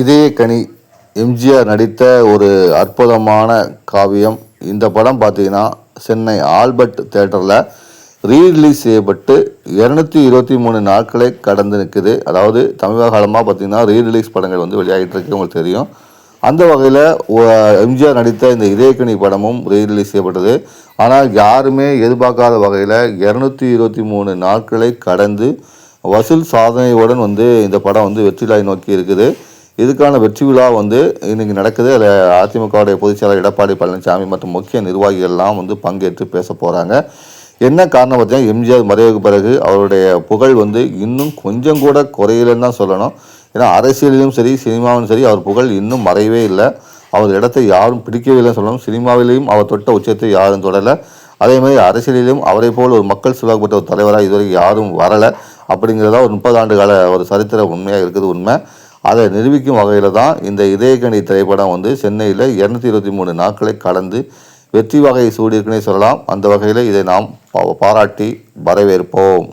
இதே கனி எம்ஜிஆர் நடித்த ஒரு அற்புதமான காவியம். இந்த படம் பார்த்தீங்கன்னா சென்னை ஆல்பர்ட் தேட்டரில் ரீரிலீஸ் செய்யப்பட்டு இரநூத்தி இருபத்தி மூணு நாட்களை கடந்து நிற்குது அதாவது தமிழக காலமாக பார்த்தீங்கன்னா ரீரிலீஸ் படங்கள் வந்து வெளியாகிட்டு இருக்கு உங்களுக்கு தெரியும். அந்த வகையில் எம்ஜிஆர் நடித்த இந்த இதயக்கணி படமும் ரீரிலீஸ் செய்யப்பட்டது. ஆனால் யாருமே எதிர்பார்க்காத வகையில் இரநூத்தி இருபத்தி மூணு நாட்களை கடந்து வசூல் சாதனையுடன் வந்து இந்த படம் வந்து வெற்றிலாய் நோக்கி இருக்குது. இதுக்கான வெற்றி விழா வந்து இன்றைக்கி நடக்குது. அதில் அதிமுகவுடைய பொதுச்செயலாளர் எடப்பாடி பழனிசாமி மற்றும் முக்கிய நிர்வாகிகள்லாம் வந்து பங்கேற்று பேச போகிறாங்க என்ன காரணம் பார்த்தீங்கன்னா எம்ஜிஆர் மறைவுக்கு பிறகு அவருடைய புகழ் வந்து இன்னும் கொஞ்சம் கூட குறையலன்னு தான் சொல்லணும். ஏன்னா அரசியலிலும் சரி சினிமாவிலும் சரி அவர் புகழ் இன்னும் மறையவே இல்லை. அவர் இடத்தை யாரும் பிடிக்கவில்லைன்னு சொல்லணும். சினிமாவிலையும் அவர் தொட்ட உச்சத்தை யாரும் தொடலை. அதே மாதிரி அரசியலிலும் அவரை போல் ஒரு மக்கள் செல்வாக்கப்பட்ட ஒரு தலைவராக இதுவரை யாரும் வரலை. அப்படிங்கிறதா ஒரு முப்பது ஆண்டு கால ஒரு சரித்திர உண்மையாக இருக்குது உண்மை. அதை நிரூபிக்கும் வகையில் தான் இந்த இதயக்கணி திரைப்படம் வந்து சென்னையில் இரநூத்தி இருபத்தி மூணு நாட்களை கடந்து வெற்றி வகையை சூடியிருக்குன்னே சொல்லலாம். அந்த வகையில் இதை நாம் பாராட்டி வரவேற்போம்.